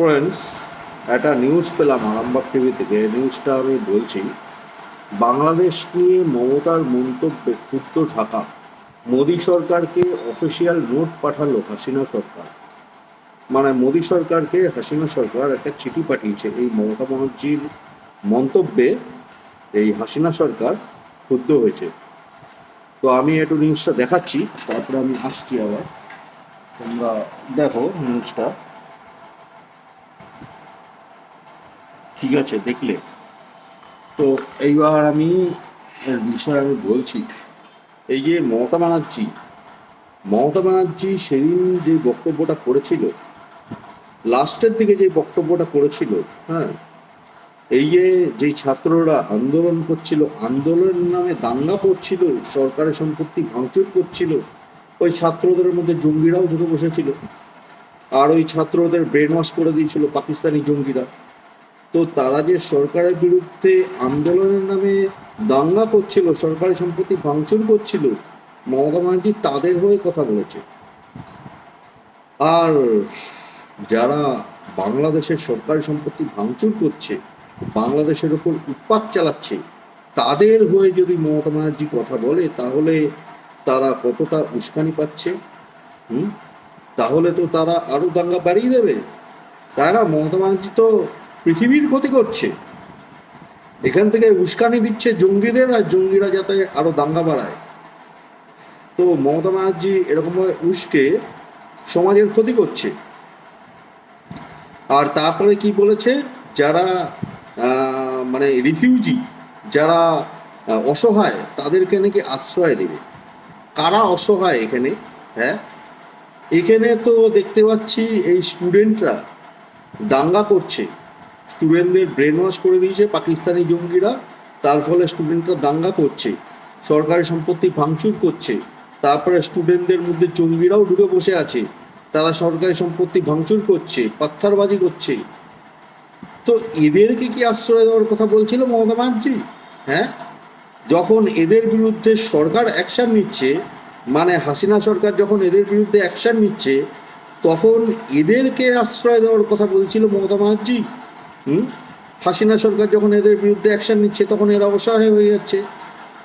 Friends একটা news পেলাম Arambagh TV থেকে। নিউজটা আমি বলছি, বাংলাদেশ নিয়ে মমতার মন্তব্যে ক্ষুব্ধ ঢাকা। মোদী সরকারকে অফিসিয়াল নোট পাঠালো হাসিনা সরকার। মানে মোদী সরকারকে হাসিনা সরকার একটা চিঠি পাঠিয়েছে এই মমতা ব্যানার্জির মন্তব্যে, এই হাসিনা সরকার ক্ষুব্ধ হয়েছে। তো আমি একটু নিউজটা দেখাচ্ছি, তারপরে আমি আসছি আবার। তোমরা দেখো নিউজটা ঠিক আছে, দেখলে। তো এইবার আমি এর বিষয়ে আমি বলছি, এই যে মমতা ব্যানার্জি মমতা ব্যানার্জি সেদিন যে বক্তব্যটা করেছিল, লাস্টের দিকে যে বক্তব্যটা করেছিল হ্যাঁ এই যে যে ছাত্ররা আন্দোলন করছিল, আন্দোলন নামে দাঙ্গা করছিল, সরকারের সম্পত্তি ভাঙচুর করছিল, ওই ছাত্রদের মধ্যে জঙ্গিরাও ধরে বসেছিল, আর ওই ছাত্রদের ব্রেন ওয়াশ করে দিয়েছিল পাকিস্তানি জঙ্গিরা। তো তারা যে সরকারের বিরুদ্ধে আন্দোলনের নামে দাঙ্গা করছিল, সরকারি সম্পত্তি ভাঙচুর করছিল, মমতা ব্যানার্জি তাদের হয়ে কথা বলেছে। আর যারা বাংলাদেশের সরকারি সম্পত্তি ভাঙচুর করছে, বাংলাদেশের ওপর উৎপাত চালাচ্ছে, তাদের হয়ে যদি মমতা ব্যানার্জি কথা বলে, তাহলে তারা কতটা উস্কানি পাচ্ছে? হুম? তাহলে তো তারা আরও দাঙ্গা বাড়িয়ে দেবে। তাই না? মমতা ব্যানার্জি তো পৃথিবীর ক্ষতি করছে। এখান থেকে উস্কানি দিচ্ছে জঙ্গিদের আর জঙ্গিরা যাতে আরও দাঙ্গা বাড়ায়। তো মমতা ব্যানার্জি এরকমভাবে উস্কে সমাজের ক্ষতি করছে। আর তারপরে কি বলেছে? যারা মানে রিফিউজি যারা অসহায়, তাদেরকে নাকি আশ্রয় দেবে। কারা অসহায় এখানে? হ্যাঁ? এখানে তো দেখতে পাচ্ছি এই স্টুডেন্টরা দাঙ্গা করছে। স্টুডেন্টদের ব্রেন ওয়াশ করে দিয়েছে পাকিস্তানি জঙ্গিরা। তার ফলে স্টুডেন্টরা দাঙ্গা করছে, সরকারি সম্পত্তি ভাঙচুর করছে, তারপরে স্টুডেন্টদের মধ্যে জঙ্গিরাও ঢুকে বসে আছে, তারা সরকারি সম্পত্তি ভাঙচুর করছে পাত্থারবাজি করছে। তো এদেরকে কি আশ্রয় দেওয়ার কথা বলছিল মমতা ব্যানার্জি? হ্যাঁ? যখন এদের বিরুদ্ধে সরকার অ্যাকশন নিচ্ছে মানে হাসিনা সরকার যখন এদের বিরুদ্ধে অ্যাকশন নিচ্ছে, তখন এদেরকে আশ্রয় দেওয়ার কথা বলছিল মমতা ব্যানার্জি? হুম? হাসিনা সরকার যখন এদের বিরুদ্ধে অ্যাকশন নিচ্ছে, তখন এরা অসহায় হয়ে যাচ্ছে।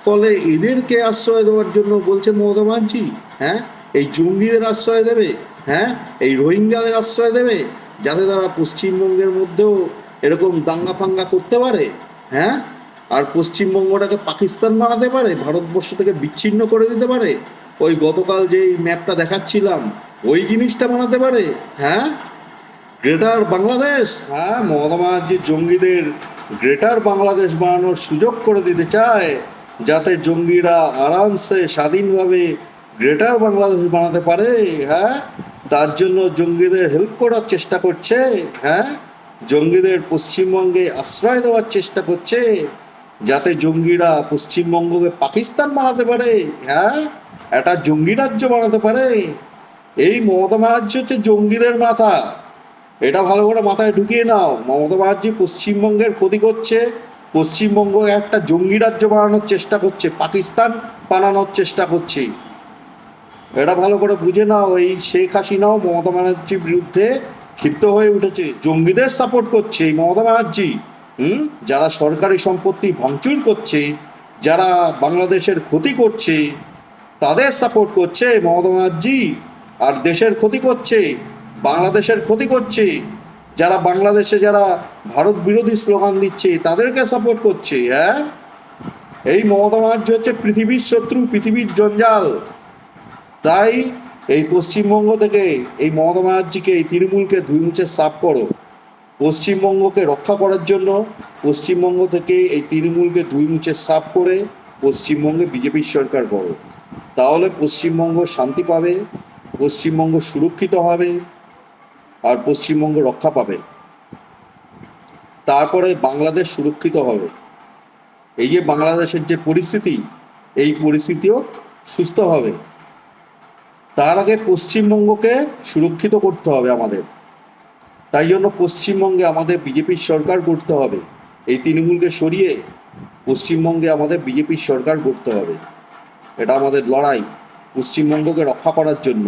ফলে এদেরকে আশ্রয় দেওয়ার জন্য বলছে মমতা ব্যানার্জি হ্যাঁ? এই জঙ্গিদের আশ্রয় দেবে হ্যাঁ? এই রোহিঙ্গাদের আশ্রয় দেবে, যাতে তারা পশ্চিমবঙ্গের মধ্যেও এরকম দাঙ্গা ফাঙ্গা করতে পারে হ্যাঁ? আর পশ্চিমবঙ্গটাকে পাকিস্তান বানাতে পারে, ভারতবর্ষ থেকে বিচ্ছিন্ন করে দিতে পারে। ওই গতকাল যে ম্যাপটা দেখাচ্ছিলাম, ওই জিনিসটা বানাতে পারে হ্যাঁ? গ্রেটার বাংলাদেশ। হ্যাঁ মমতা জঙ্গিদের গ্রেটার বাংলাদেশ বানানোর সুযোগ করে দিতে চায়, যাতে জঙ্গিরা আরামসে, স্বাধীনভাবে গ্রেটার বাংলাদেশ বানাতে পারে হ্যাঁ? তার জন্য জঙ্গিদের হেল্প করার চেষ্টা করছে হ্যাঁ? জঙ্গিদের পশ্চিমবঙ্গে আশ্রয় দেওয়ার চেষ্টা করছে, যাতে জঙ্গিরা পশ্চিমবঙ্গকে পাকিস্তান বানাতে পারে হ্যাঁ? একটা জঙ্গি রাজ্য বানাতে পারে। এই মমতা ব্যানার্জি হচ্ছে জঙ্গিদের মাথা। এটা ভালো করে মাথায় ঢুকিয়ে নাও। মমতা ব্যানার্জি পশ্চিমবঙ্গের ক্ষতি করছে। পশ্চিমবঙ্গ একটা জঙ্গি রাজ্য বানানোর চেষ্টা করছে। পাকিস্তান বানানোর চেষ্টা করছে। এটা ভালো করে বুঝে নাও। এই শেখ হাসিনাও মমতা ব্যানার্জির বিরুদ্ধে ক্ষিপ্ত হয়ে উঠেছে। জঙ্গিদের সাপোর্ট করছে এই মমতা ব্যানার্জি হুম? যারা সরকারি সম্পত্তি ভাঙচুর করছে, যারা বাংলাদেশের ক্ষতি করছে, তাদের সাপোর্ট করছে মমতা ব্যানার্জি আর দেশের ক্ষতি করছে। বাংলাদেশের ক্ষতি করছে, যারা বাংলাদেশে যারা ভারত বিরোধী স্লোগান দিচ্ছে, তাদেরকে সাপোর্ট করছে হ্যাঁ? এই মমতা ব্যানার্জি হচ্ছে পৃথিবীর শত্রু, পৃথিবীর জঞ্জাল। তাই এই পশ্চিমবঙ্গ থেকে এই মমতা ব্যানার্জিকে, এই তৃণমূলকে ধুই মুছে সাফ করো। পশ্চিমবঙ্গকে রক্ষা করার জন্য পশ্চিমবঙ্গ থেকে এই তৃণমূলকে ধুই মুছে সাফ করে পশ্চিমবঙ্গে বিজেপির সরকার করো তাহলে পশ্চিমবঙ্গ শান্তি পাবে, পশ্চিমবঙ্গ সুরক্ষিত হবে আর পশ্চিমবঙ্গ রক্ষা পাবে। তারপরে বাংলাদেশ সুরক্ষিত হবে। এই যে বাংলাদেশের যে পরিস্থিতি, এই পরিস্থিতিও সুস্থ হবে। তার আগে পশ্চিমবঙ্গকে সুরক্ষিত করতে হবে আমাদের। তাই জন্য পশ্চিমবঙ্গে আমাদের বিজেপির সরকার করতে হবে। এই তৃণমূলকে সরিয়ে পশ্চিমবঙ্গে আমাদের বিজেপির সরকার করতে হবে। এটা আমাদের লড়াই, পশ্চিমবঙ্গকে রক্ষা করার জন্য।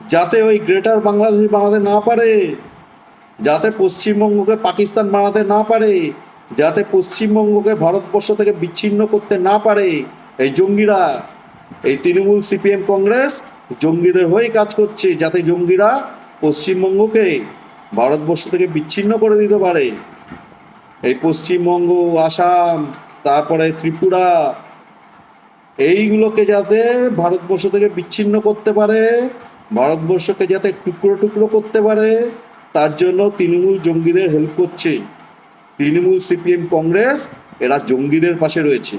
যাতে ওই গ্রেটার বাংলাদেশ বানাতে না পারে, যাতে পশ্চিমবঙ্গকে পাকিস্তান বানাতে না পারে, যাতে পশ্চিমবঙ্গকে ভারতবর্ষ থেকে বিচ্ছিন্ন করতে না পারে, এই জঙ্গিরা, এই তৃণমূল সিপিএম কংগ্রেস জঙ্গিদের হয়ে কাজ করছে, যাতে জঙ্গিরা পশ্চিমবঙ্গকে ভারতবর্ষ থেকে বিচ্ছিন্ন করে দিতে পারে। এই পশ্চিমবঙ্গ, আসাম, তারপরে ত্রিপুরা, এইগুলোকে যাতে ভারতবর্ষ থেকে বিচ্ছিন্ন করতে পারে ভারতবর্ষকে যাতে টুকরো টুকরো করতে পারে, তার জন্য তৃণমূল জঙ্গিদের হেল্প করছে। তৃণমূল সিপিএম কংগ্রেস, এরা জঙ্গিদের পাশে রয়েছে।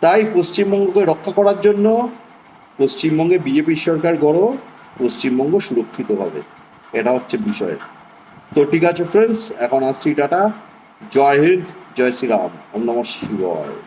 তাই পশ্চিমবঙ্গকে রক্ষা করার জন্য পশ্চিমবঙ্গে বিজেপির সরকার গড়ো, পশ্চিমবঙ্গ সুরক্ষিত হবে। এটা হচ্ছে বিষয়। তো ঠিক আছে ফ্রেন্ডস এখন আসছি টাটা। জয় হিন্দ, জয় শ্রীরাম। নমঃ শিবায়।